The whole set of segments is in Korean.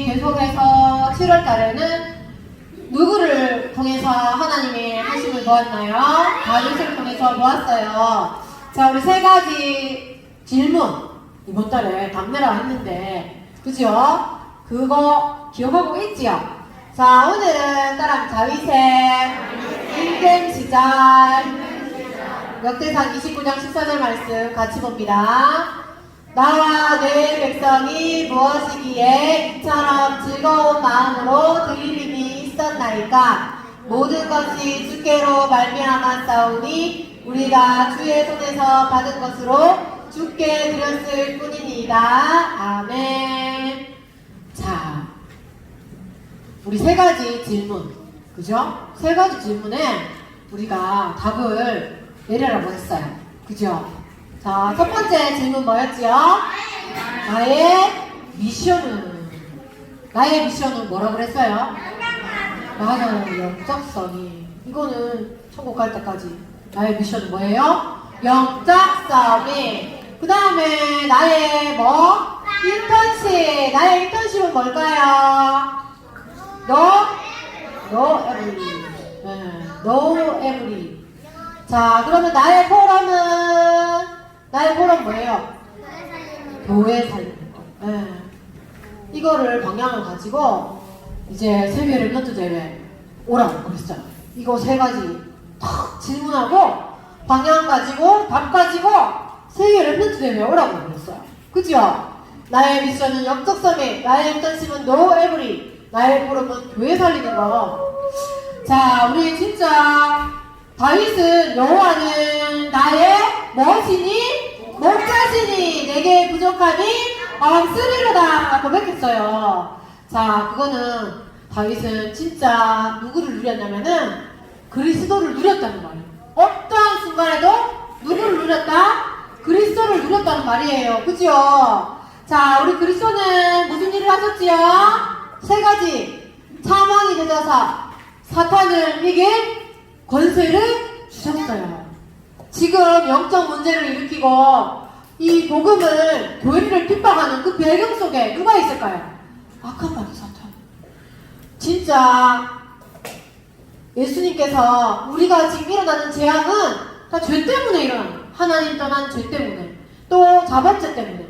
계속해서 7월 달에는 누구를 통해서 하나님이 하심을 보았나요? 다윗을 통해서 보았어요. 자, 우리 세 가지 질문 이번 달에 답내라 했는데, 그죠? 그거 기억하고 있지요? 자, 오늘은 따라 다윗의 인생 시절 역대상 29장 14절 말씀 같이 봅니다. 나와 내 백성이 무엇이기에 이처럼 즐거운 마음으로 들림이 있었나이까 모든 것이 주께로 말미암아 싸우니 우리가 주의 손에서 받은 것으로 주께 드렸을 뿐이니이다 아멘 자 우리 세 가지 질문 그죠? 세 가지 질문에 우리가 답을 내려라고 했어요 그죠? 자, 첫 번째 질문 뭐였지요? 나의 미션은 나의 미션은 뭐라고 그랬어요? 맞아요. 영적성이 이거는 천국 갈 때까지 나의 미션은 뭐예요? 영적성이 그 다음에 나의 뭐? 인턴십 나의 인턴십은 뭘까요? 너? 너 에브리 네, 너 에브리 자 그러면 나의 포럼은 나의 포럼 뭐예요? 교회 살리는 거. 예. 이거를 방향을 가지고 이제 세계 랩런트 대회 오라고 그랬어요. 이거 세 가지 탁 질문하고 방향 가지고 답 가지고 세계 랩런트 대회 오라고 그랬어요. 그죠? 나의 미션은 역적성에 나의 인턴십은 노 에브리 나의 포럼은 교회 살리는 거. 자, 우리 진짜 다윗은 여호와는 나의 무엇이니? 목자시니 내게 부족하니 없으리로다 고백했어요. 자, 그거는 다윗은 진짜 누구를 누렸냐면은 그리스도를 누렸다는 말이에요. 어떠한 순간에도 누구를 누렸다? 그리스도를 누렸다는 말이에요. 그죠? 자, 우리 그리스도는 무슨 일을 하셨지요? 세 가지. 사망이 되셔서 사탄을 이긴 권세를 주셨어요. 지금 영적 문제를 일으키고 이 복음을 교회를 핍박하는 그 배경 속에 누가 있을까요? 악한 마귀 사탄. 진짜 예수님께서 우리가 지금 일어나는 재앙은 다 죄 때문에 일어나는 하나님 떠난 죄 때문에 또 자범죄 때문에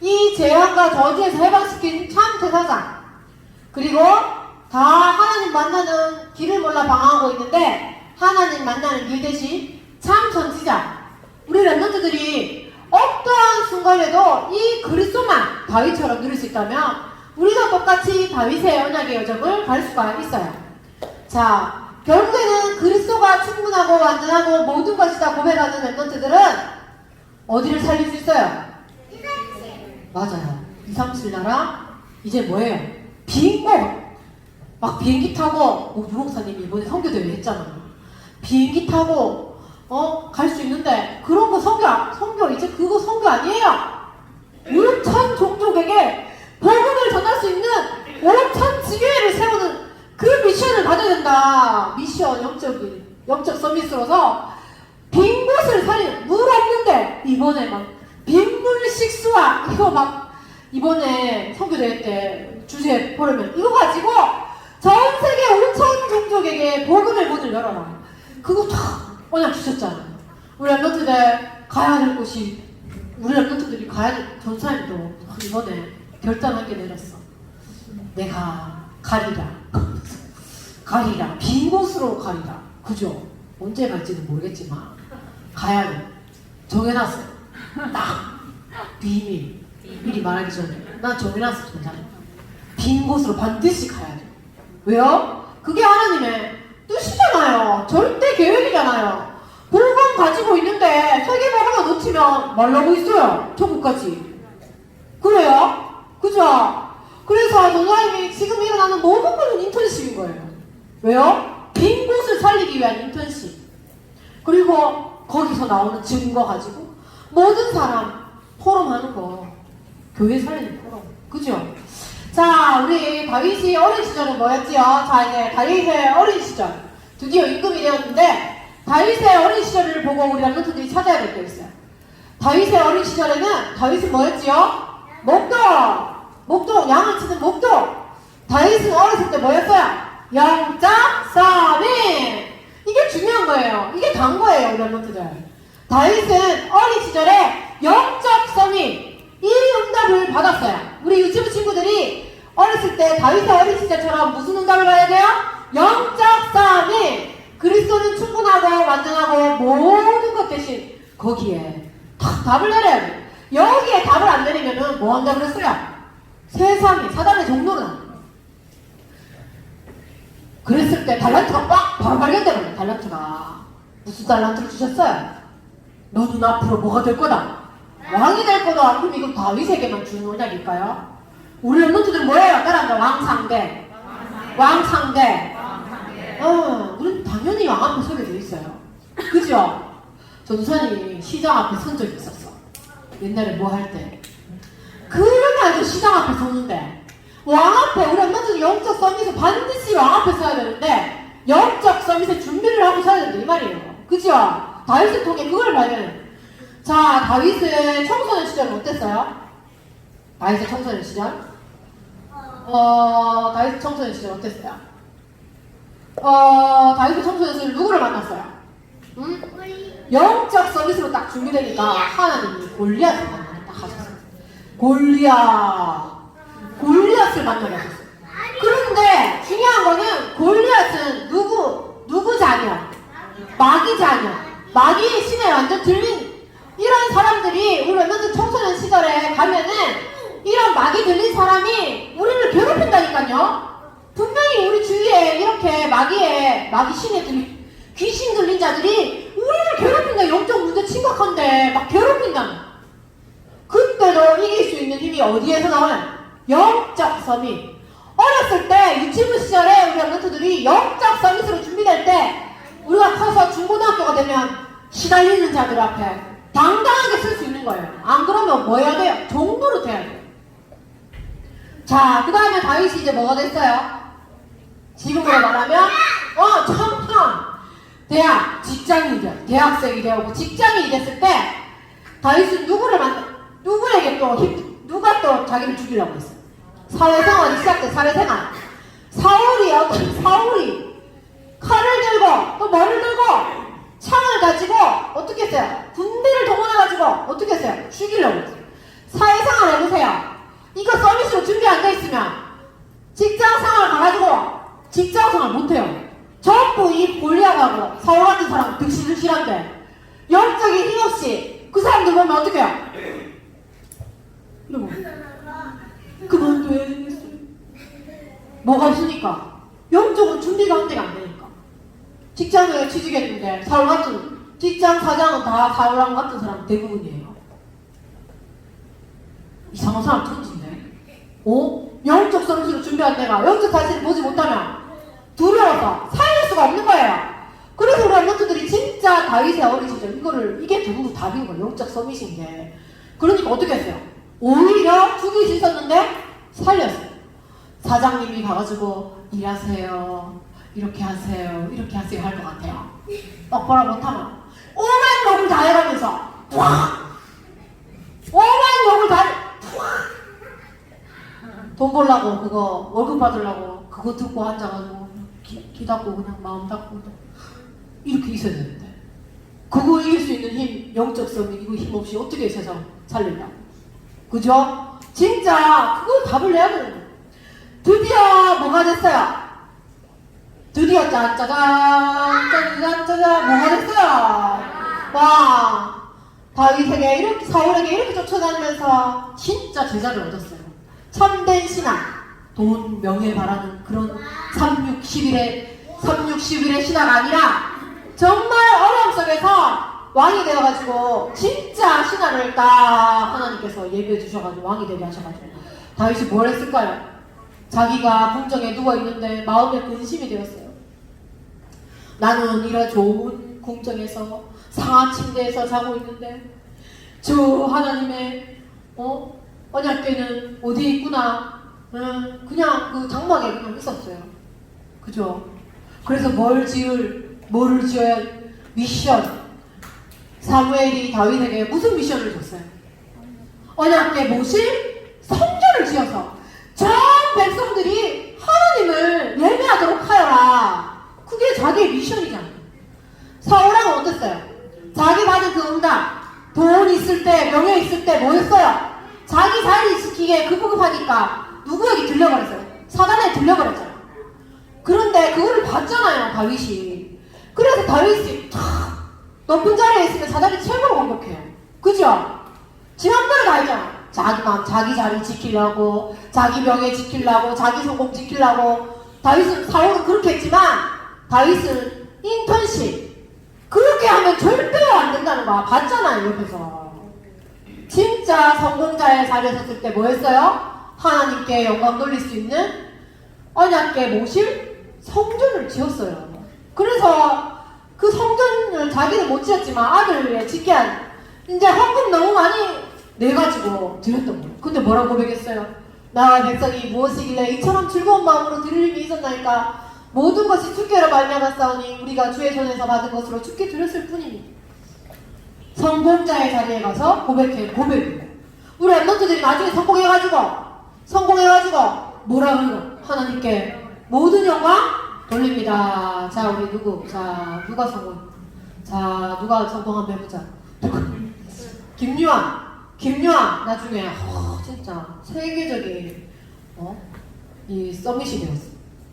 이 재앙과 저주에서 해방시킨 참 대사장 그리고 다 하나님 만나는 길을 몰라 방황하고 있는데 하나님 만나는 길 대신 참 선지자 우리 랩런트들이 어떠한 순간에도 이 그리스도만 다윗처럼 누릴 수 있다면 우리도 똑같이 다윗의 언약의 여정을 갈 수가 있어요. 자, 결국에는 그리스도가 충분하고 완전하고 모든 것이 다 고백하는 랩런트들은 어디를 살릴 수 있어요? 맞아요. 2, 3, 7 나라 이제 뭐예요? 빈곳 막 비행기 타고 뭐 유목사님이 이번에 선교대회 했잖아요. 비행기 타고 어 갈 수 있는데 그런 거 안- 선교 이제 그거 선교 아니에요. 5천 종족에게 복음을 전할 수 있는 5천 지교회를 세우는 그 미션을 가져야 된다. 미션 영적인 영적 서비스로서 빈 곳을 살리는 물 없는데 이번에 막 빗물 식수와 이거 막 이번에 선교대회 때 주제 보려면 이거 가지고 전 세계 5천 종족에게 복음의 문을 열어라. 그거 다 언약 주셨잖아요. 우리 랩런트들 가야 될 곳이 우리 랩런트들이 가야 될 전사님도 이번에 결단한 게 내렸어. 내가 가리라. 가리라. 빈 곳으로 가리라. 그죠? 언제 갈지는 모르겠지만 가야 돼. 정해놨어요. 딱 비밀. 미리 말하기 전에 난 정해놨어 전사님. 빈 곳으로 반드시 가야 돼. 왜요? 그게 하나님의 뜻이잖아요. 절대 계획이잖아요. 복음 가지고 있는데 세계만 하나 놓치면 말라고 있어요. 천국까지. 그래요? 그죠? 그래서 전사님이 지금 일어나는 모든 것은 인턴십인 거예요. 왜요? 빈 곳을 살리기 위한 인턴십. 그리고 거기서 나오는 증거 가지고 모든 사람 포럼하는 거. 교회 살리는 포럼. 그죠? 자, 우리 다윗이 어린 시절은 뭐였지요? 자, 이제 다윗의 어린 시절. 드디어 임금이 되었는데, 다윗의 어린 시절을 보고 우리 람노트들이 찾아야 될 게 있어요. 다윗의 어린 시절에는 다윗은 뭐였지요? 목동! 목동, 양을 치는 목동! 영적 서밋 이게 중요한 거예요. 이게 단 거예요, 우리 멤버들. 다윗은 어린 시절에 영적 서밋 이 응답을 받았어요. 우리 유튜브 친구들이 어렸을 때 다윗의 어린 시절처럼 무슨 응답을 받아야 돼요? 영적 서밋 그리스도는 충분하고 완전하고 모든 것 대신 거기에 다 답을 내려야 돼. 여기에 답을 안 내리면은 뭐 한다 그랬어요? 세상에 사단의 종로는. 그랬을 때 달란트가 빡 바로 발견되거든요. 달란트가 무슨 달란트를 주셨어요? 너는 앞으로 뭐가 될 거다? 왕이 될 거다. 그럼 이거 다윗에게만 주는 언약일까요? 우리 런너들은 뭐예요? 따라한다. 왕상대. 왕상대. 어, 우린 당연히 왕 앞에 서게 돼 있어요. 그죠? 전선이 시장 앞에 선 적이 있었어. 옛날에 뭐 할 때. 아주 시장 앞에 서는데 왕 앞에 우리 엄마들 영적 서밋에 반드시 왕 앞에 서야 되는데 영적 서밋에 준비를 하고 서야 된다 이 말이에요. 그죠? 다윗을 통해 그걸 발견해. 자, 다윗의 청소년 시절은 어땠어요? 다윗의 청소년 시절? 어, 다윗 청소년 시절 어땠어요? 어, 다윗의 청소년 시절 누구를 만났어요? 응? 영적 서밋으로 딱 준비되니까 하나님이 골리앗을 만나게 딱 하셨어요. 골리앗. 골리앗을 만나게 하셨어요. 그런데 중요한 거는 골리앗은 누구, 누구 자녀? 마귀 자녀. 마귀의 신에 완전 들린 이런 사람들이 우리 멤버들 청소년 시절에 가면은 이런 마귀 들린 사람이 우리를 괴롭힌다니까요. 분명히 우리 주위에 이렇게 마귀의 마귀 신에 들린 귀신 들린 자들이 우리를 괴롭힌다. 영적 문제 심각한데 막 괴롭힌다. 그때도 이길 수 있는 힘이 어디에서 나와요? 영적 서밋. 어렸을 때 유치부 시절에 우리 멤버들이 영적 서밋으로 준비될 때 우리가 커서 중고등학교가 되면 시달리는 자들 앞에 당당하게 쓸 수 있는 거예요. 안 그러면 뭐 해야 돼요? 종로로 돼야 돼요. 자, 그 다음에 다윗이 이제 뭐가 됐어요? 지금으로 말하면 어, 청년 대학 직장인이 돼 대학생이 되고 직장인이 됐을 때 다윗은 누구를 만나 누구에게 또 힘, 누가 또 자기를 죽이려고 했어? 사회생활이 시작돼 사회생활 사울이 어떤 사울이 칼을 들고 또 뭐를 들고 창을 가지고 어떻게 했어요? 군대를 동원해가지고 어떻게 했어요? 죽이려고 했어요. 사회생활 해보세요. 이거 서비스로 준비 안 돼 있으면 직장 생활 가가지고 직장 생활 못해요. 전부 이 골리앗하고 사울 같은 사람 득실득실한데 영적인 힘 없이 그 사람들 보면 어떻게 해요? 이러고 그만둬야겠어요. 뭐가 없으니까 영적으로 준비가 한 대가 안 되니까 직장에 취직했는데 사울 같은 직장 사장은 다 사울랑 같은 사람 대부분이에요. 이상한 사람 천지 어? 영적 성수를 준비한 내가 영적 자신을 보지 못하면 두려워서 살릴 수가 없는 거예요. 그래서 우리 멤버들이 진짜 다윗의 어린 시절 이거를 이게 대부분 답인 거예요. 영적 게. 그러니까 어떻게 했어요? 오히려 죽일 수 있었는데 살렸어요. 사장님이 가가지고 일하세요. 이렇게 하세요. 이렇게 하세요 할 것 같아요. 똑바로 못하면 오만 욕을 다 해가면서 와 오만 욕을 다 해. 돈 벌라고 그거 월급 받으려고 그거 듣고 앉아가지고 기, 기 닫고 그냥 마음 닫고 이렇게 있어야 되는데 그거 이길 수 있는 힘 영적 성이 이거 힘 없이 어떻게 세상 살리려고 그죠? 진짜 그거 답을 내야 되는 거예요 드디어 뭐가 됐어요? 드디어 짠짜잔 짜잔 짜잔 뭐가 됐어요? 와 다윗에게 이렇게 사울에게 이렇게 쫓아다니면서 진짜 제자를 얻었어요. 참된 신앙, 돈, 명예 바라는 그런 3, 6, 10일의 3, 6, 10일의 신앙 아니라 정말 어려움 속에서 왕이 되어가지고 진짜 신앙을 딱 하나님께서 예비해 주셔가지고 왕이 되게 하셔가지고 다윗이 뭘 했을까요? 자기가 궁정에 누워 있는데 마음에 근심이 되었어요. 나는 이런 좋은 궁정에서 상하 침대에서 자고 있는데 저 하나님의 어 언약궤는 어디 있구나. 그냥 그 장막에 그냥 있었어요. 그죠? 그래서 뭘 지을, 뭐를 지어야 미션. 사무엘이 다윈에게 무슨 미션을 줬어요? 언약궤 모실 성전을 지어서 전 백성들이 하나님을 예배하도록 하여라. 그게 자기의 미션이잖아. 사울왕은 어땠어요? 자기 받은 그 응답, 돈 있을 때, 명예 있을 때 뭐였어요? 게 급급하니까 누구에게 들려버렸어요? 사단에 들려버렸잖아. 그런데 그거를 봤잖아요, 다윗이. 그래서 다윗이 탁 높은 자리에 있으면 사단이 최고로 공격해요. 그죠? 지 맘대로 다 했잖아. 자기 맘, 자기 자리 지키려고, 자기 명예 지키려고, 자기 성공 지키려고. 다윗은 사울은 그렇게 했지만 다윗은 인턴십 그렇게 하면 절대로 안 된다는 거야. 봤잖아요, 옆에서. 진짜 성공자의 자리에 섰을 때 뭐 했어요? 하나님께 영광 돌릴 수 있는 언약계 모실 성전을 지었어요. 그래서 그 성전을 자기는 못 지었지만 아들을 위해 짓게 한 이제 헌금 너무 많이 내가지고 드렸던 거예요. 근데 뭐라고 고백했어요? 나와 백성이 무엇이길래 이처럼 즐거운 마음으로 드릴 일이 있었나이까 모든 것이 주께로 말미암았사오니 우리가 주의 손에서 받은 것으로 주께 드렸을 뿐이니 성공자의 자리에 가서 고백해 고백해요. 우리 랩런트들이 나중에 성공해가지고 성공해가지고 뭐라 그러나 하나님께 모든 영광 돌립니다. 자 우리 누구? 자 누가 성공? 자 누가 성공한 해보자. 김유한, 김유한 나중에 어, 진짜 세계적인 어? 이 서밋이 되었어.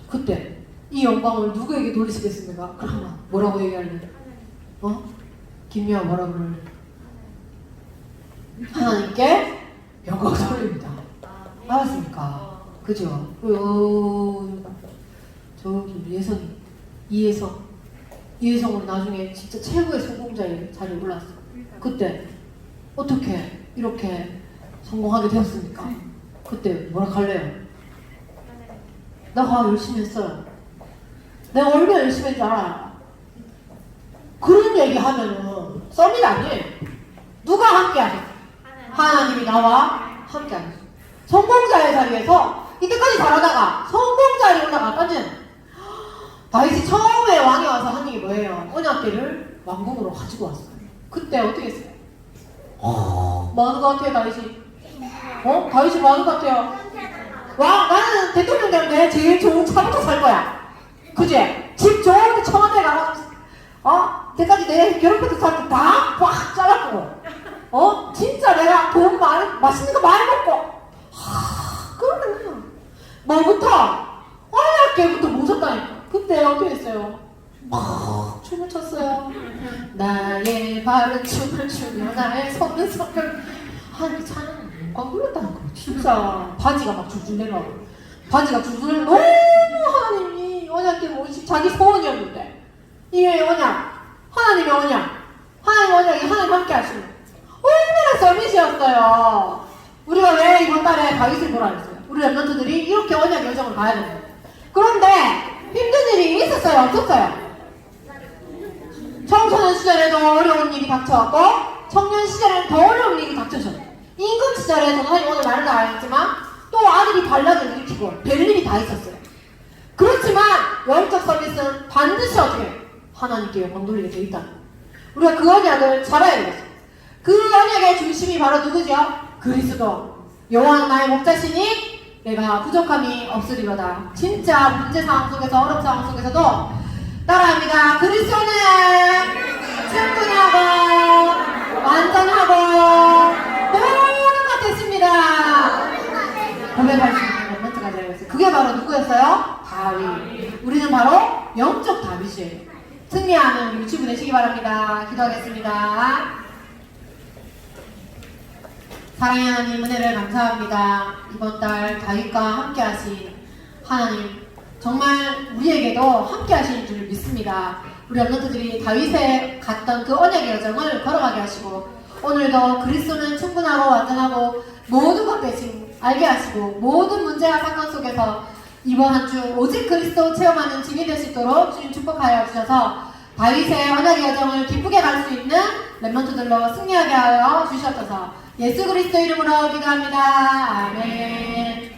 그때 이 영광을 누구에게 돌리시겠습니까? 그러면 뭐라고 얘기할래? 어? 뭐라 그럴래? 하나님께 영광 돌립니다. 알았습니까? 그죠? 그 저기 예선이 이예성 이예성으로 나중에 진짜 최고의 성공자의 자리에 올랐어. 그때 어떻게 이렇게 성공하게 되었습니까? 그때 뭐라 할래요? 내가 열심히 했어요. 내가 얼마나 열심히 했는지 알아요. 그런 얘기 하면은 썸이 아니에요. 누가 함께 하겠어? 하나님이 나와 함께 하겠어. 성공자의 자리에서 이때까지 잘하다가 성공자리에 올라갔다는 다윗이 처음에 왕이 와서 한 얘기 뭐예요? 언약계를 왕궁으로 가지고 왔어요. 그때 어떻게 했어요? 뭐 하는 것 같아요, 다윗이? 어? 다윗이 뭐 하는 것 같아요? 와, 나는 대통령 되는데 제일 좋은 차부터 살 거야. 그지? 집 좋은데 청와대 가가지고, 어? 때까지 내 결혼부터 살때 다꽉 잘랐고, 어? 진짜 내가 돈 많이, 맛있는 거 많이 먹고, 하, 그러면, 뭐부터? 언약계부터 모셨다니까. 그때 어떻게 했어요? 막 춤을 췄어요. 나의 바른 춤을 추며 나의 손은 손을 아니 참 꽉눌렸다는 거 진짜 바지가 막 줄줄 내려가고 바지가 줄줄 너무 하나님이 언약계 모시 자기 소원이었는데 이게 언약 하나님의 언약 하나님 언약이 하나님 함께 하시는. 얼마나 서밋이었어요. 우리가 왜 이번 달에 다윗을 보라 했어요? 우리 랩런트들이 이렇게 언약 여정을 가야 됩니다. 그런데 힘든 일이 있었어요. 없었어요. 청소년 시절에도 어려운 일이 닥쳐왔고 청년 시절에는 더 어려운 일이 닥쳐졌어요. 임금 시절에 저는 오늘 말은 다 알겠지만 또 아들이 반란을 일으키고 별 일이 다 있었어요. 그렇지만 영적 서비스는 반드시 어떻게 해요? 하나님께 영광 돌리게 돼 있다. 우리가 그 언약을 잡아야 되겠어요. 그 언약의 중심이 바로 누구죠? 그리스도. 여호와는 나의 목자시니 내가 부족함이 없으리로다. 진짜 문제 상황 속에서 어려운 상황 속에서도 따라합니다. 그리스도는 충분하고 완전하고 모든 것 됐습니다. 고백할 수 있는 멘트가 되어있어요. 그게 바로 누구였어요? 다윗. 우리는 바로 영적 다윗이에요. 승리하는 유치부 되시기 바랍니다. 기도하겠습니다. 사랑의 하나님 은혜를 감사합니다. 이번 달 다윗과 함께 하신 하나님 정말 우리에게도 함께 하시는 줄 믿습니다. 우리 언론들이 다윗에 갔던 그 언약의 여정을 걸어가게 하시고 오늘도 그리스도는 충분하고 완전하고 모든 것 대신 알게 하시고 모든 문제와 사건 속에서 이번 한 주 오직 그리스도 체험하는 증인 될수 있도록 주님 축복하여 주셔서 다윗의 언약의 여정을 기쁘게 갈 수 있는 랩런트들로 승리하게 하여 주셨어서 예수 그리스도 이름으로 기도합니다. 아멘.